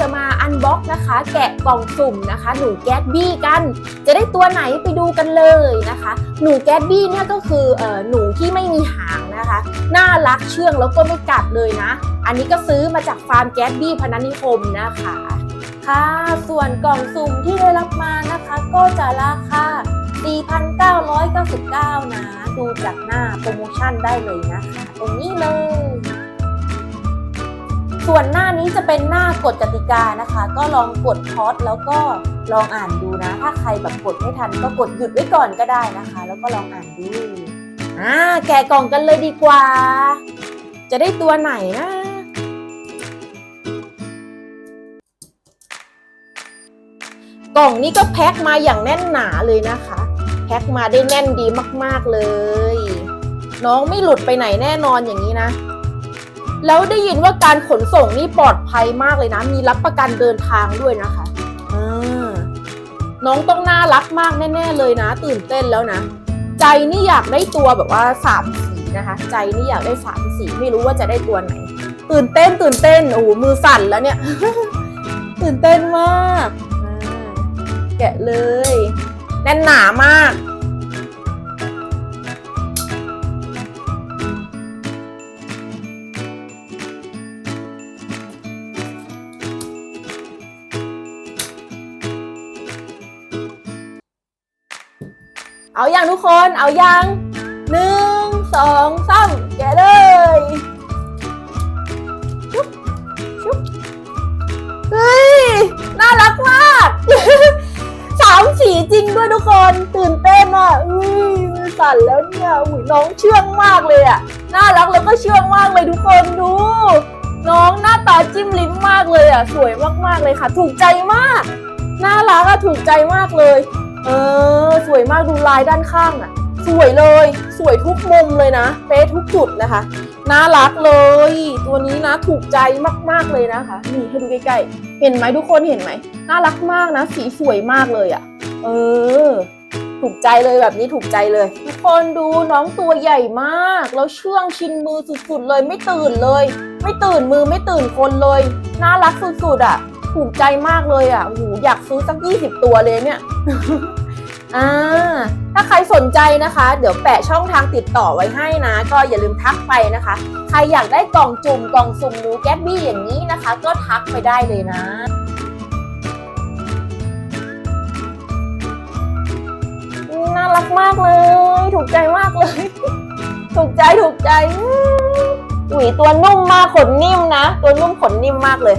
จะมาอันบ็อกนะคะ แกะกล่องสุ่มนะคะ หนูแก๊สบี้กัน จะได้ตัวไหนไปดูกันเลยนะคะ หนูแก๊สบี้เนี่ยก็คือเอ่อหนูที่ไม่มีหางนะคะ น่ารักเชื่องแล้วก็ไม่กัดเลยนะ อันนี้ก็ซื้อมาจากฟาร์มแก๊สบี้พนัสนิคมนะคะค่ะส่วนกล่องสุ่มที่ได้รับมานะคะ ก็จะราคา4,999 นะ ดูจากหน้าโปรโมชั่นได้เลยนะคะ ตรงนี้เลย ส่วนหน้านี้จะเป็นหน้ากฎกติกานะคะ ก็ลองกดพอดแล้วก็ลองอ่านดูนะ ถ้าใครแบบกดไม่ทันก็กดหยุดไว้ก่อนก็ได้นะคะ แล้วก็ลองอ่านดูอ่าแกะกล่องกันเลยดีกว่า จะได้ตัวไหนนะกล่องนี้ก็แพ็คมาอย่างแน่นหนาเลยนะคะ แพ็คมาได้แน่นดีมาก ๆเลย น้องไม่หลุดไปไหนแน่นอนอย่างนี้นะ แล้วได้ยินว่าการขนส่งนี่ปลอดภัยมากเลยนะ มีรับประกันเดินทางด้วยนะคะอ่าน้องต้องน่ารักมากแน่ ๆ เลยนะ ตื่นเต้นแล้วนะ ใจนี่อยากได้ตัวแบบว่าสามสีนะคะ ใจนี่อยากได้สามสีไม่รู้ว่าจะได้ตัวไหน ตื่นเต้นตื่นเต้นโอ้โหมือสั่นแล้วเนี่ย ตื่นเต้นมากอ่าแกะเลย แน่นหนามาก เอาอย่างทุกคน เอาอย่างหนึ่งสองสามแกะเลยชุบชุบเฮ้ย น่ารักมากสามสีจริงด้วยทุกคน ตื่นเต้นอะอุ้ยมือสั่นแล้วเนี่ยอุ้ยน้องเชื่องมากเลยอะ น่ารักแล้วก็เชื่องมากเลยทุกคนดู น้องหน้าตาจิ้มลิ้มมากเลยอะ สวยมากๆเลยค่ะ ถูกใจมาก น่ารักอะถูกใจมากเลย เออ สวยมากดูลายด้านข้างอะสวยเลย สวยทุกมุมเลยนะเป๊ะทุกจุดนะคะน่ารักเลย ตัวนี้นะถูกใจมากๆเลยนะคะ นี่ให้ดูใกล้ๆเห็นไหมทุกคนเห็นไหมน่ารักมากนะ สีสวยมากเลยอะเออ ถูกใจเลยแบบนี้ถูกใจเลย ทุกคนดูน้องตัวใหญ่มาก แล้วเชื่องชินมือสุดๆเลยไม่ตื่นเลย ไม่ตื่นมือไม่ตื่นคนเลย น่ารักสุดๆอะ ถูกใจมากเลยอะโอ้โหอยากซื้อสักยี่สิบตัวเลยเนี่ย อ่า ถ้าใครสนใจนะคะ เดี๋ยวแปะช่องทางติดต่อไว้ให้นะ ก็อย่าลืมทักไปนะคะ ใครอยากได้กล่องจุ่มกล่องสุ่มหนูแก๊บบี้อย่างนี้นะคะ ก็ทักไปได้เลยนะน่ารักมากเลย ถูกใจมากเลย ถูกใจถูกใจอื้ออุ๋ยตัวนุ่มมากขนนิ่มนะ ตัวนุ่มขนนิ่มมากเลย